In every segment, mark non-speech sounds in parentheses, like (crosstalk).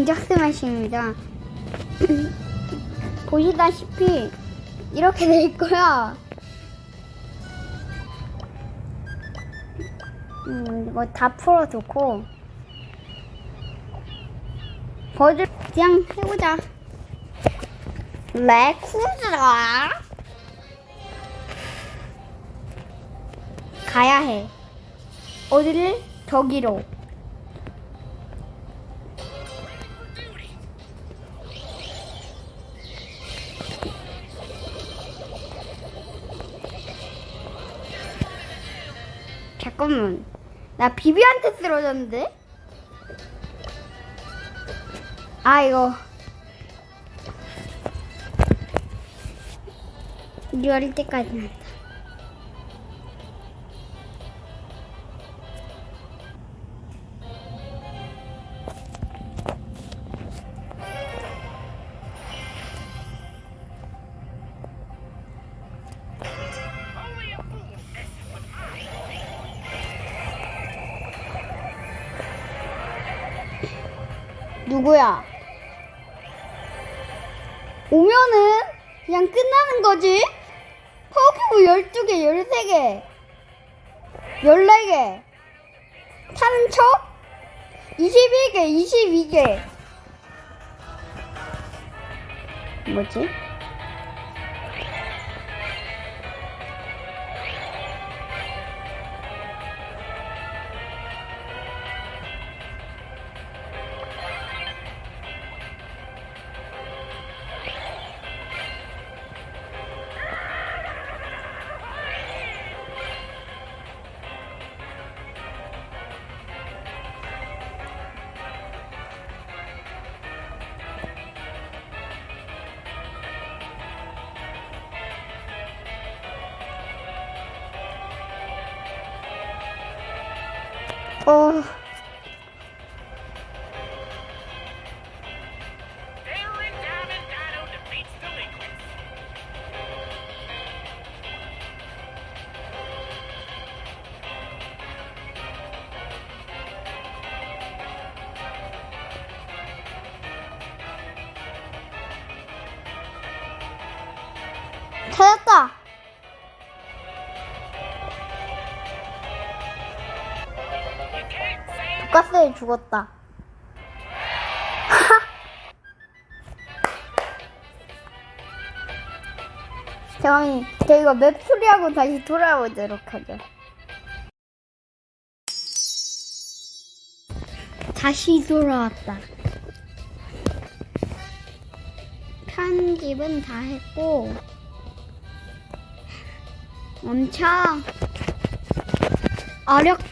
진작 스매시입니다. (clears throat) 보시다시피 이렇게 될 거야. 음, 이거 다 풀어두고 버즈 그냥 해보자. 레쿠자 가야 해. 어디를? 저기로. 잠깐만. 나 비비한테 쓰러졌는데? 아, 이거. 이거 어릴 때까지 한 누구야? 오면은 그냥 끝나는 거지? 파워큐브 12개, 13개, 14개. 타는 척? 21개, 22개. 뭐지? 어. 찾았다. 독가스에 죽었다. (laughs) 잠깐만, 저희가 맵 소리하고 다시 돌아오도록 하죠. 다시 돌아왔다. 편집은 다 했고, 엄청 어렵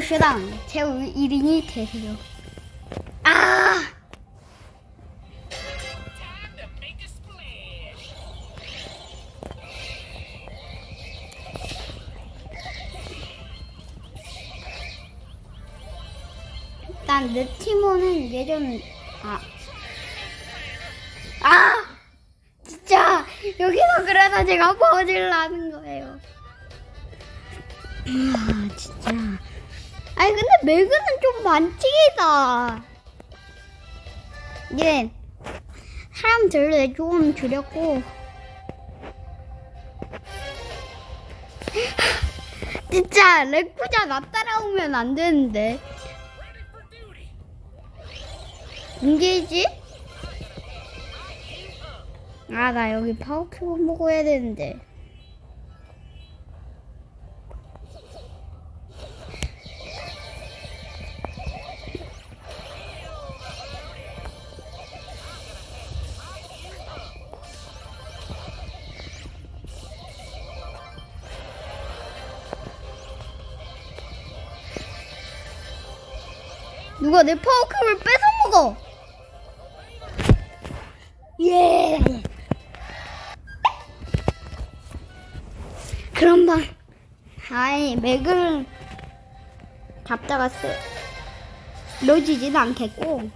게 솔로쇼당 제 1인이 되세요. 아! 일단 느티모는 예전 아. 아! 진짜 여기서 그래서 제가 버질 나는 거예요. 아. 아니 근데 매그는 좀 반칙이다. 사람들을 좀 줄였고 진짜 레쿠자 나 따라오면 안 되는데. 문제지? 아, 나 여기 파워큐브 먹어야 되는데. 누가 내 파워큐브를 뺏어 먹어? 예. 그런 말. 아이, 맥을 잡다가 쓰, 넣어지진 않겠고.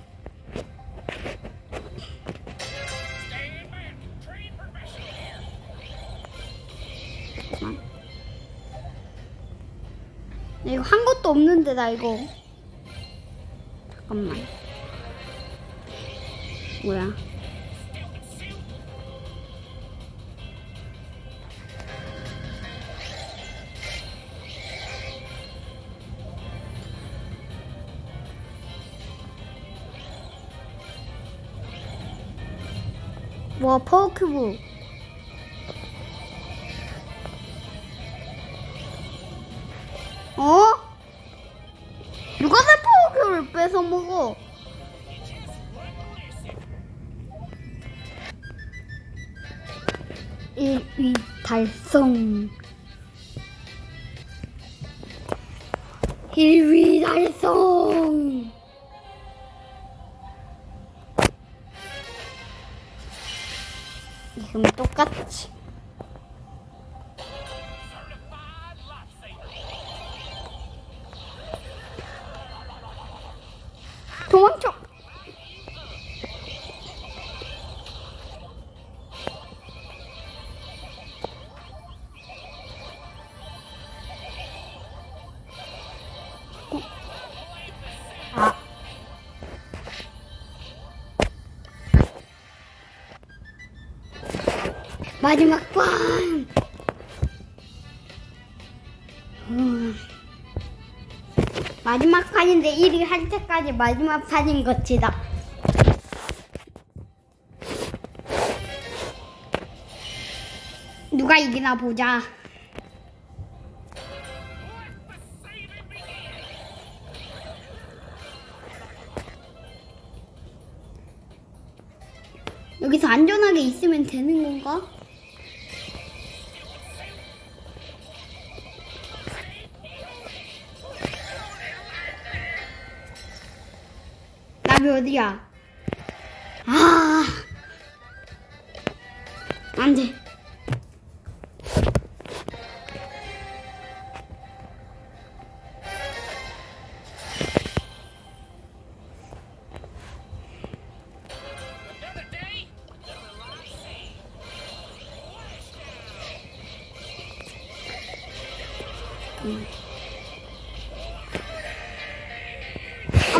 이거 한 것도 없는데 나 이거 잠깐만. 뭐야? 와 파워큐브 내 파워큐브를 뺏어 먹어? 일위 달성. 1위 달성. 지금 똑같이 마지막 판. 음. 마지막 판인데 1위 할 때까지 마지막 판인 것이다. 누가 이기나 보자. 여기서 안전하게 있으면 되는 건가? 나비 어디야? 아, 안 돼.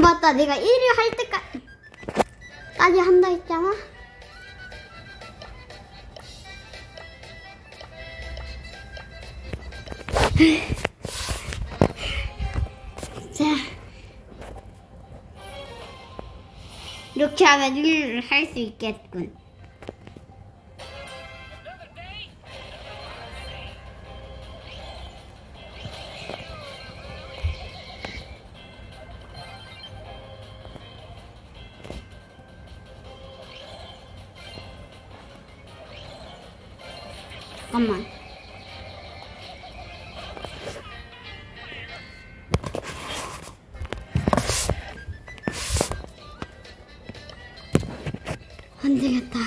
맞다. 내가 1위 할 때까지 까지 한다 했잖아. (laughs) 자. 이렇게 하면 1위를 할 수 있겠군. 잠깐만. 안 되겠다.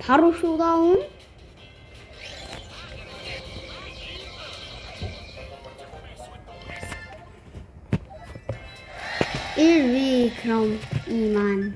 바로 쇼다운? 일위 그럼 이만